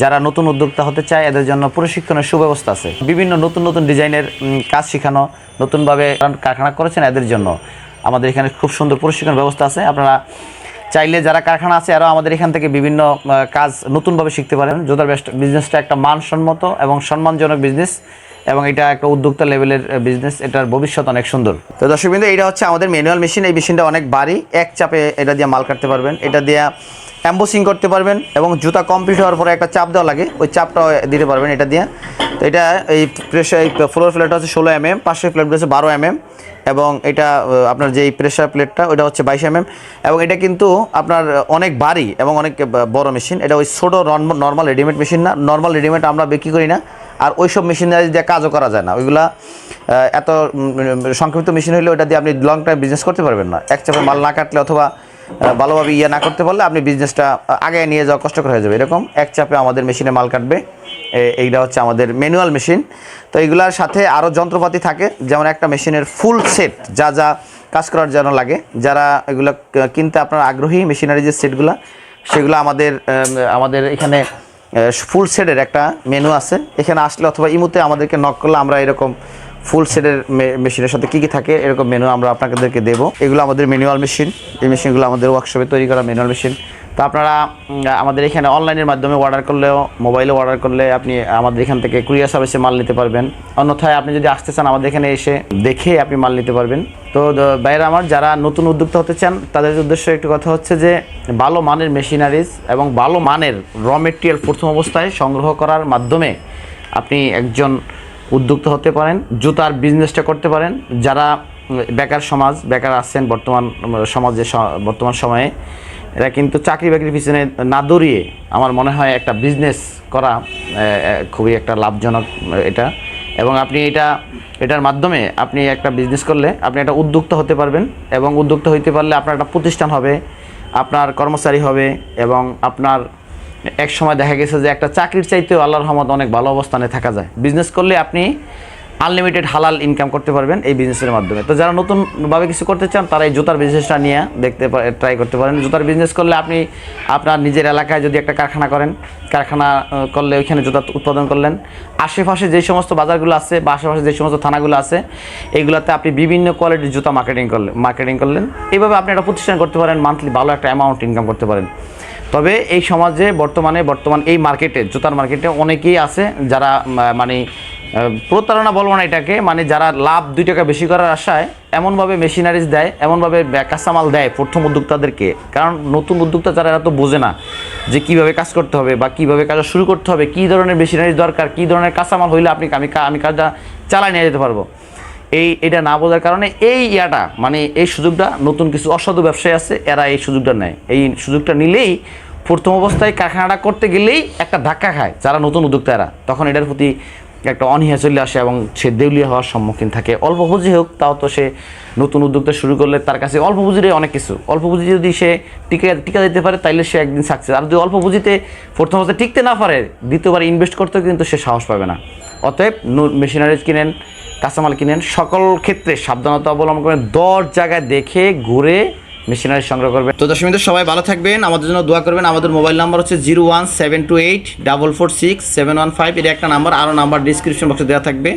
যারা নতুন উদ্যোক্তা হতে চায়, এদের জন্য প্রশিক্ষণের সুব্যবস্থা আছে। বিভিন্ন নতুন নতুন ডিজাইনের কাজ শেখানো, নতুনভাবে কারখানা করেছেন এদের জন্য। আমাদের এখানে খুব সুন্দর প্রশিক্ষণ ব্যবস্থা আছে। আপনারা চাইলে যারা কারখানা আছে আরও আমাদের এখান থেকে বিভিন্ন কাজ নতুনভাবে শিখতে পারেন। জুতার বিজনেসটা একটা মানসম্মত এবং সম্মানজনক বিজনেস এবং এটা একটা উদ্যোক্তা লেভেলের বিজনেস। এটার ভবিষ্যৎ অনেক সুন্দর। তো দর্শক বিন্দু এটা হচ্ছে আমাদের ম্যানুয়াল মেশিন। এই মেশিনটা অনেক ভারী। এক চাপে এটা দিয়ে মাল কাটতে পারবেন। এটা দিয়ে অ্যাম্বোসিং করতে পারবেন এবং জুতা কমপ্লিট হওয়ার পরে একটা চাপ দেওয়া লাগে, ওই চাপটা দিতে পারবেন এটা দিয়ে। তো এটা এই প্রেশার ফ্লোর প্লেটটা হচ্ছে ষোলো এম এম পাশের প্লেটটা হচ্ছে বারো এম এম এবং এটা আপনার যে প্রেশার প্লেটটা ওটা হচ্ছে বাইশ এম এবং এটা কিন্তু আপনার অনেক ভারী এবং অনেক বড় মেশিন এটা ওই ছোটো নর্মাল রেডিমেড মেশিন না নর্মাল রেডিমেড আমরা বিক্রি করি না। আর ওই সব মেশিনারি দিয়ে কাজও করা যায় না। ওইগুলা এত সংক্ষিপ্ত মেশিন হলে ওটা দিয়ে আপনি লং টাইম বিজনেস করতে পারবেন না। এক চাপে মাল না কাটলে অথবা ভালোভাবে ইয়ে না করতে পারলে আপনি বিজনেসটা আগে নিয়ে যাওয়া কষ্টকর হয়ে যাবে। এরকম এক চাপে আমাদের মেশিনে মাল কাটবে। এইটা হচ্ছে আমাদের ম্যানুয়াল মেশিন তো এইগুলার সাথে আরও যন্ত্রপাতি থাকে। যেমন একটা মেশিনের ফুল সেট যা যা কাজ করার জন্য লাগে। যারা এগুলো কিনতে আপনার আগ্রহী মেশিনারি যে সেটগুলো সেগুলো আমাদের আমাদের এখানে ফুল সেটের একটা মেনু আছে। এখানে আসলে অথবা ইমুতে আমাদেরকে নক করলে আমরা এরকম ফুল সেটের মেশিনের সাথে কী কী থাকে এরকম মেনু আমরা আপনাদেরকে দেবো। এগুলো আমাদের ম্যানুয়াল মেশিন এই মেশিনগুলো আমাদের ওয়ার্কশপে তৈরি করা ম্যানুয়াল মেশিন তো আপনারা আমাদের এখানে অনলাইনের মাধ্যমে অর্ডার করলেও মোবাইলে অর্ডার করলে আপনি আমাদের এখান থেকে কুরিয়ার সার্ভিসে মাল নিতে পারবেন। অন্যথায় আপনি যদি আসতে চান আমাদের এখানে এসে দেখে আপনি মাল নিতে পারবেন। তো বাইরে আমার, যারা নতুন উদ্যোক্তা হতে চান, তাদের উদ্দেশ্য একটি কথা হচ্ছে যে, ভালো মানের মেশিনারিজ এবং ভালো মানের র মেটেরিয়াল প্রথম অবস্থায় সংগ্রহ করার মাধ্যমে আপনি একজন উদ্যোক্তা হতে পারেন, জুতার বিজনেসটা করতে পারেন। যারা বেকার সমাজ, বেকার আছেন বর্তমান, সমাজে বর্তমান সময়ে, এরা কিন্তু চাকরি বাকরির পিছনে না দৌড়িয়ে আমার মনে হয় একটা বিজনেস করা খুবই একটা লাভজনক, এটা। এবং আপনি এটা, এটার মাধ্যমে আপনি একটা বিজনেস করলে আপনি একটা উদ্যোক্তা হতে পারবেন এবং উদ্যোক্তা হইতে পারলে আপনার একটা প্রতিষ্ঠান হবে, আপনার কর্মচারী হবে এবং আপনার এক সময় দেখা গেছে যে একটা চাকরির চাইতেও আল্লাহর রহমত অনেক ভালো অবস্থানে থাকা যায়। বিজনেস করলে আপনি আনলিমিটেড হালাল ইনকাম করতে পারবেন এই বিজনেসের মাধ্যমে। তো যারা নতুনভাবে কিছু করতে চান, তারা এই জুতার বিজনেসটা নিয়ে দেখতে ট্রাই করতে পারেন। জুতার বিজনেস করলে আপনি আপনার নিজের এলাকায় যদি একটা কারখানা করেন, কারখানা করলে ওইখানে জুতা উৎপাদন করলেন। আশেপাশে যে সমস্ত বাজারগুলো আছে বা আশেপাশে যে সমস্ত থানাগুলো আছে এইগুলোতে আপনি বিভিন্ন কোয়ালিটির জুতা মার্কেটিং করলেন মার্কেটিং করলেন। এইভাবে আপনি একটা প্রতিষ্ঠান করতে পারেন মান্থলি ভালো একটা অ্যামাউন্ট ইনকাম করতে পারেন। তবে এই সমাজে বর্তমানে, বর্তমান এই মার্কেটে জুতার মার্কেটে অনেকেই আছে যারা মানে প্রতারণা বলব না এটাকে মানে যারা লাভ দুই টাকা বেশি করার আশায় এমনভাবে মেশিনারিজ দেয়, এমনভাবে কাঁচামাল দেয় প্রথম উদ্যোক্তাদেরকে। কারণ নতুন উদ্যোক্তা যারা, এরা তো বোঝে না যে কীভাবে কাজ করতে হবে বা কীভাবে কাজ শুরু করতে হবে, কী ধরনের মেশিনারিজ দরকার, কী ধরনের কাঁচামাল হইলে আপনি আমি আমি কাজটা চালাই নিয়ে যেতে পারব। এই, এটা না বোঝার কারণে এই ইয়াটা মানে এই সুযোগটা, নতুন কিছু অসাধু ব্যবসায়ী আছে, এরা এই সুযোগটা নেয়। এই সুযোগটা নিলেই প্রথম অবস্থায় কারখানাটা করতে গেলেই একটা ধাক্কা খায় যারা নতুন উদ্যোক্তারা তখন এটার প্রতি একটা অনীহা চলে আসে এবং সে দেউলিয়া হওয়ার সম্মুখীন থাকে। অল্প পুঁজি হোক, তাও তো সে নতুন উদ্যোক্তা শুরু করলে তার কাছে অল্প পুঁজিরে অনেক কিছু। অল্প পুঁজি যদি সে টিকে, টিকা দিতে পারে, তাইলে সে একদিন সাকসেস আর যদি অল্প পুঁজিতে প্রথম অবস্থায় টিকতে না পারে, দ্বিতীয়বার ইনভেস্ট করতেও কিন্তু সে সাহস পাবে না। অতএব মেশিনারিজ কিনেন, কাঁচামাল কিনেন, সকল ক্ষেত্রে সাবধানতা অবলম্বন করেন, দশ জায়গায় দেখে, ঘুরে মেশিনারি সংগ্রহ করবেন। তো দশমিক সবাই ভালো থাকবেন, আমাদের জন্য দোয়া করবেন। আমাদের মোবাইল নাম্বার হচ্ছে zero one seven two eight double four six seven one five. এটা একটা নাম্বার, আরও নাম্বার ডিসক্রিপশন বক্সে দেওয়া থাকবে।